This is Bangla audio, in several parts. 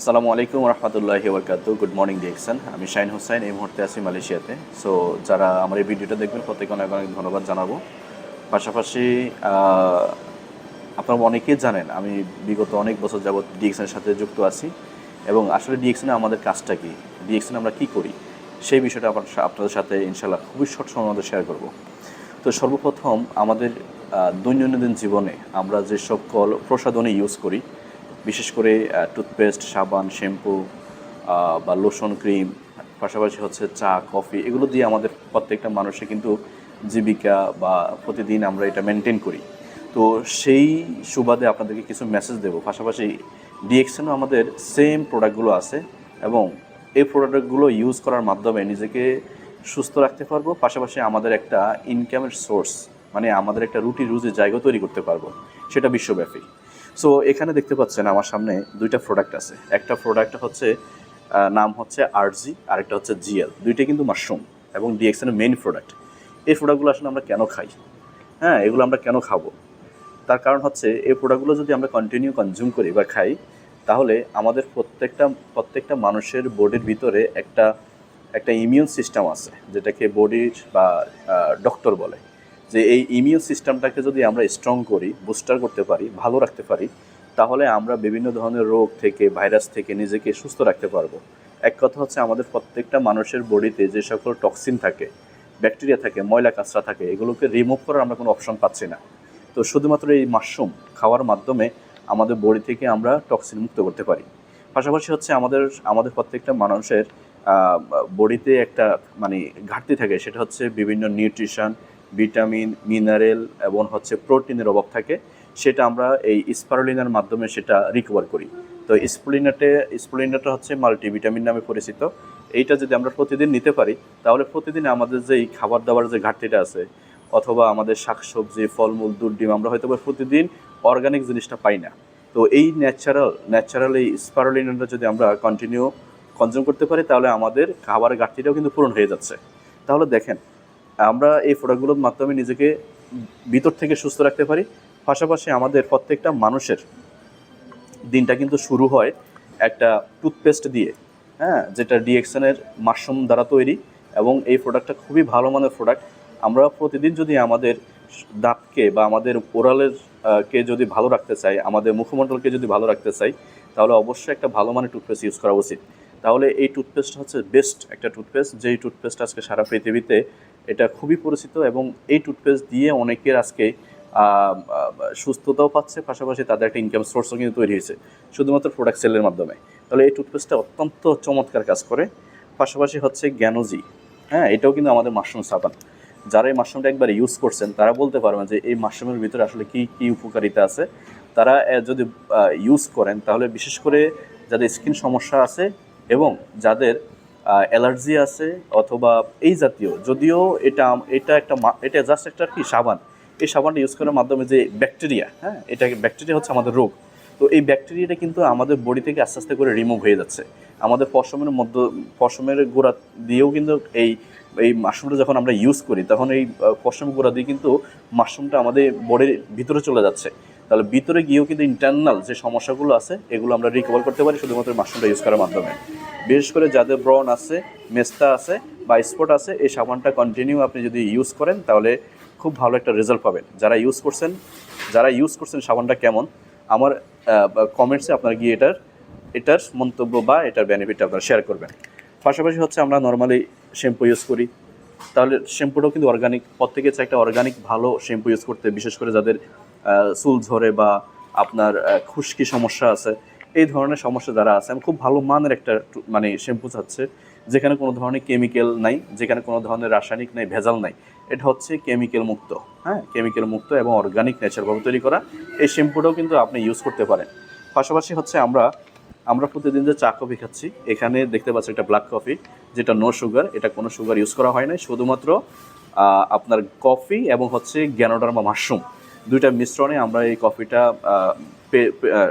আসসালামু আলাইকুম রহমতুল্লাহি বরকাত গুড মর্নিং ডিএকশন আমি শাইন হোসেন, এই মুহূর্তে আছি মালয়েশিয়াতে। সো যারা আমার এই ভিডিওটা দেখবেন প্রত্যেকে অনেক অনেক ধন্যবাদ জানাব। পাশাপাশি আপনারা অনেকেই জানেন, আমি বিগত অনেক বছর যাবৎ ডিএকশনের সাথে যুক্ত আছি। এবং আসলে ডিএকশনে আমাদের কাজটা কী? ডিএকশনে আমরা কি করি? সেই বিষয়টা সা- আপনাদের সাথে ইনশাল্লাহ খুবই শর্ট সময়ের মধ্যে শেয়ার করব। তো সর্বপ্রথম আমাদের দৈনন্দিন জীবনে আমরা যে সকল প্রসাধনী ইউজ করি বিশেষ করে টুথপেস্ট সাবান শ্যাম্পু বা লোশন ক্রিম পাশাপাশি হচ্ছে চা কফি এগুলো দিয়ে আমাদের প্রত্যেকটা মানুষে কিন্তু জীবিকা বা প্রতিদিন আমরা এটা মেনটেন করি। তো সেই সুবাদে আপনাদেরকে কিছু মেসেজ দেবো। পাশাপাশি ডিএক্সেনও আমাদের সেম প্রোডাক্টগুলো আছে এবং এই প্রোডাক্টগুলো ইউজ করার মাধ্যমে নিজেকে সুস্থ রাখতে পারব। পাশাপাশি আমাদের একটা ইনকামের সোর্স মানে আমাদের একটা রুটি রুজির জায়গা তৈরি করতে পারব। সেটা বিশ্বব্যাপী। সো এখানে দেখতে পাচ্ছেন আমার সামনে দুইটা প্রোডাক্ট আছে। একটা প্রোডাক্ট হচ্ছে নাম হচ্ছে আরজি আরেকটা হচ্ছে জিএল দুইটাই কিন্তু মাশরুম এবং ডিএক্সেনের মেইন প্রোডাক্ট এই প্রোডাক্টগুলো আসলে আমরা কেন খাই? হ্যাঁ এগুলো আমরা কেন খাব? তার কারণ হচ্ছে, এই প্রোডাক্টগুলো যদি আমরা কন্টিনিউ কনজিউম করি বা খাই, তাহলে আমাদের প্রত্যেকটা প্রত্যেকটা মানুষের বডির ভিতরে একটা একটা ইমিউন সিস্টেম আছে, যেটাকে বডির বা ডক্টর বলে। যে এই ইমিউন সিস্টেমটাকে যদি আমরা স্ট্রং করি বুস্টার করতে পারি, ভালো রাখতে পারি, তাহলে আমরা বিভিন্ন ধরনের রোগ থেকে ভাইরাস থেকে নিজেকে সুস্থ রাখতে পারব। এক কথা হচ্ছে আমাদের প্রত্যেকটা মানুষের বডিতে যে সকল টক্সিন থাকে ব্যাকটেরিয়া থাকে, ময়লা কাঁচরা থাকে, এগুলোকে রিমুভ করার আমরা কোনো অপশন পাচ্ছি না। তো শুধুমাত্র এই মাশরুম খাওয়ার মাধ্যমে আমাদের বডি থেকে আমরা টক্সিন মুক্ত করতে পারি। পাশাপাশি হচ্ছে আমাদের আমাদের প্রত্যেকটা মানুষের বডিতে একটা মানে ঘাটতি থাকে, সেটা হচ্ছে বিভিন্ন নিউট্রিশন ভিটামিন, মিনারেল এবং হচ্ছে প্রোটিনের অভাব থাকে, সেটা আমরা এই স্পারোলিনার মাধ্যমে সেটা রিকভার করি। তো স্প্লিনাটে স্প্লিনাটা হচ্ছে মাল্টিভিটামিন নামে পরিচিত। এইটা যদি আমরা প্রতিদিন নিতে পারি, তাহলে প্রতিদিন আমাদের যে খাবার দাবার যে ঘাটতিটা আছে, অথবা আমাদের শাকসবজি, ফলমূল দুধ ডিম আমরা হয়তো প্রতিদিন অর্গানিক জিনিসটা পাই না। তো এই ন্যাচারাল ন্যাচারাল এই স্পারোলিনাটা যদি আমরা কন্টিনিউ কনজিউম করতে পারি, তাহলে আমাদের খাবারের ঘাটতিটাও কিন্তু পূরণ হয়ে যাচ্ছে। তাহলে দেখেন আমরা এই প্রোডাক্টগুলোর মাধ্যমে নিজেকে ভিতর থেকে সুস্থ রাখতে পারি। পাশাপাশি আমাদের প্রত্যেকটা মানুষের দিনটা কিন্তু শুরু হয় একটা টুথপেস্ট দিয়ে হ্যাঁ যেটা ডিএক্সনের মাশরুম দ্বারা তৈরি এবং এই প্রোডাক্টটা খুবই ভালো মানের প্রোডাক্ট। আমরা প্রতিদিন যদি আমাদের দাঁতকে বা আমাদের ওরালের কে যদি ভালো রাখতে চাই, আমাদের মুখমণ্ডলকে যদি ভালো রাখতে চাই, তাহলে অবশ্যই একটা ভালো মানের টুথপেস্ট ইউজ করা উচিত। তাহলে এই টুথপেস্ট হচ্ছে বেস্ট একটা টুথপেস্ট। যেই টুথপেস্ট আজকে সারা পৃথিবীতে এটা খুবই পরিচিত এবং এই টুথপেস্ট দিয়ে অনেকের আজকে সুস্থতাও পাচ্ছে, পাশাপাশি তাদের একটা ইনকাম সোর্সও কিন্তু তৈরি হয়েছে, শুধুমাত্র প্রোডাক্ট সেলের মাধ্যমে। তাহলে এই টুথপেস্টটা অত্যন্ত চমৎকার কাজ করে, পাশাপাশি হচ্ছে জ্ঞানজি হ্যাঁ এটাও কিন্তু আমাদের মাশরুম সাবান। যারা এই মাশরুমটা একবার ইউজ করছেন, তারা বলতে পারবেন যে এই মাশরুমের ভিতরে আসলে কি কি উপকারিতা আছে। তারা যদি ইউজ করেন, তাহলে বিশেষ করে যাদের স্কিন সমস্যা আছে এবং যাদের অ্যালার্জি আছে অথবা এই জাতীয়। যদিও এটা এটা একটা এটা জাস্ট একটা কি, সাবান। এই সাবানটা ইউজ করার মাধ্যমে যে ব্যাকটেরিয়া হ্যাঁ এটা ব্যাকটেরিয়া হচ্ছে আমাদের রোগ। তো এই ব্যাকটেরিয়াটা কিন্তু আমাদের বডি থেকে আস্তে আস্তে করে রিমুভ হয়ে যাচ্ছে। আমাদের পশমের মধ্য পশমের গোড়া দিয়েও কিন্তু এই এই মাশরুমটা যখন আমরা ইউজ করি, তখন এই পশম গোড়া দিয়ে কিন্তু মাশরুমটা আমাদের বডির ভিতরে চলে যাচ্ছে। তাহলে ভিতরে গিয়েও কিন্তু ইন্টারনাল যে সমস্যাগুলো আছে, এগুলো আমরা রিকভার করতে পারি শুধুমাত্র মাশরুমটা ইউজ করার মাধ্যমে। বিশেষ করে যাদের ব্রন আছে, মেস্তা আছে বা স্পট আছে, এই সাবানটা কন্টিনিউ আপনি যদি ইউজ করেন, তাহলে খুব ভালো একটা রেজাল্ট পাবেন। যারা ইউজ করছেন, যারা ইউজ করছেন সাবানটা কেমন, আমার কমেন্টসে আপনারা গিয়ে এটার এটার মন্তব্য বা এটার বেনিফিট আপনারা শেয়ার করবেন। পাশাপাশি হচ্ছে আমরা নর্মালি শ্যাম্পু ইউজ করি। তাহলে শ্যাম্পুটাও কিন্তু অর্গানিক প্রত্যেকে একটা অর্গানিক ভালো শ্যাম্পু ইউজ করতে, বিশেষ করে যাদের চুল ঝরে বা আপনার খুশকি সমস্যা আছে এই ধরনের সমস্যা যারা আছে, আমি খুব ভালো মানের একটা মানে শ্যাম্পু চাচ্ছে, যেখানে কোনো ধরনের কেমিক্যাল নাই, যেখানে কোনো ধরনের রাসায়নিক নাই, ভেজাল নাই। এটা হচ্ছে কেমিক্যাল মুক্ত হ্যাঁ? কেমিক্যাল মুক্ত এবং অর্গানিক ন্যাচারভাবে তৈরি করা। এই শ্যাম্পুটাও কিন্তু আপনি ইউজ করতে পারেন। পাশাপাশি হচ্ছে আমরা আমরা প্রতিদিন যে চা কফি খাচ্ছি, এখানে দেখতে পাচ্ছি একটা ব্ল্যাক কফি যেটা নো সুগার এটা কোনো সুগার ইউজ করা হয় না শুধুমাত্র আপনার কফি এবং হচ্ছে গ্যানোডার বা মাশরুম দুইটা মিশ্রণে আমরা এই কফিটা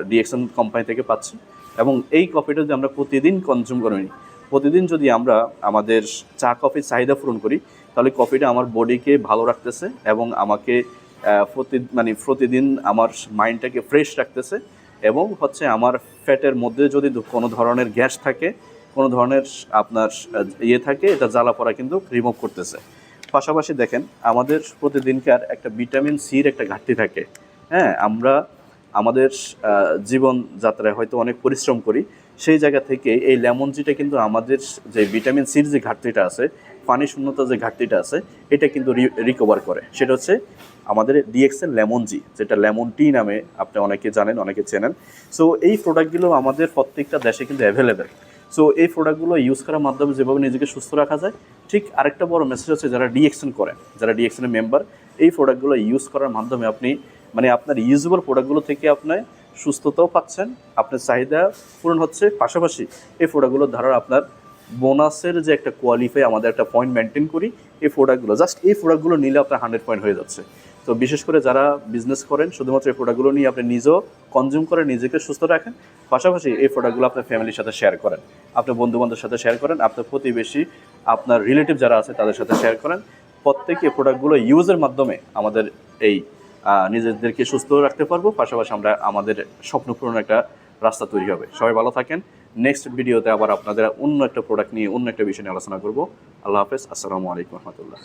ডিএক্সন কোম্পানি থেকে পাচ্ছি। এবং এই কফিটা যদি আমরা প্রতিদিন কনজিউম করে নিই, প্রতিদিন যদি আমরা আমাদের চা কফির চাহিদা পূরণ করি, তাহলে কফিটা আমার বডিকে ভালো রাখতেছে এবং আমাকে প্রতি মানে প্রতিদিন আমার মাইন্ডটাকে ফ্রেশ রাখতেছে এবং হচ্ছে আমার ফ্যাটের মধ্যে যদি কোনো ধরনের গ্যাস থাকে, কোনো ধরনের আপনার ইয়ে থাকে, এটা জ্বালা পড়া কিন্তু রিমুভ করতেছে। পাশাপাশি দেখেন, আমাদের প্রতিদিনকার একটা ভিটামিন সির একটা ঘাটতি থাকে। হ্যাঁ আমরা আমাদের জীবনযাত্রায় হয়তো অনেক পরিশ্রম করি, সেই জায়গা থেকে এই লেমন জিটা কিন্তু আমাদের যে ভিটামিন সির যে ঘাটতিটা আছে, পানি শূন্যতা যে ঘাটতিটা আছে, এটা কিন্তু রিকভার করে। সেটা হচ্ছে আমাদের ডিএক্সেল লেমন জি, যেটা লেমন টি নামে আপনি অনেকে জানেন, অনেকে চেনেন। সো এই প্রোডাক্টগুলো আমাদের প্রত্যেকটা দেশে কিন্তু অ্যাভেলেবেল সো এই প্রোডাক্টগুলো ইউজ করার মাধ্যমে যেভাবে নিজেকে সুস্থ রাখা যায়, ঠিক আরেকটা বড় মেসেজ হচ্ছে যারা ডিএক্সেন করেন যারা ডিএক্সেনের মেম্বার এই প্রোডাক্টগুলো ইউজ করার মাধ্যমে আপনি মানে আপনার ইউজেবল প্রোডাক্টগুলো থেকে আপনার সুস্থতাও পাচ্ছেন, আপনার চাহিদা পূরণ হচ্ছে। পাশাপাশি এই প্রোডাক্টগুলোর ধারা আপনার বোনাসের যে একটা কোয়ালিফাই আমাদের একটা পয়েন্ট মেনটেন করি, এই প্রোডাক্টগুলো জাস্ট এই প্রোডাক্টগুলো নিলে আপনার হান্ড্রেড পয়েন্ট হয়ে যাচ্ছে। তো বিশেষ করে যারা বিজনেস করেন, শুধুমাত্র এই প্রোডাক্টগুলো নিয়ে আপনি নিজেও কনজিউম করেন, নিজেকে সুস্থ রাখেন, পাশাপাশি এই প্রোডাক্টগুলো আপনার ফ্যামিলির সাথে শেয়ার করেন। আপনার বন্ধু বান্ধবের সাথে শেয়ার করেন, আপনার প্রতিবেশী, আপনার রিলেটিভ যারা আছে তাদের সাথে শেয়ার করেন। প্রত্যেকে প্রোডাক্টগুলো ইউজের মাধ্যমে আমাদের এই নিজেদেরকে সুস্থ রাখতে পারব, পাশাপাশি আমরা আমাদের স্বপ্ন পূরণ একটা রাস্তা তৈরি হবে। সবাই ভালো থাকেন। নেক্সট ভিডিওতে আবার আপনাদের অন্য একটা প্রোডাক্ট নিয়ে অন্য একটা বিষয় নিয়ে আলোচনা করব। আল্লাহ হাফেজ। আসসালামু আলাইকুম রহমতুল্লাহ।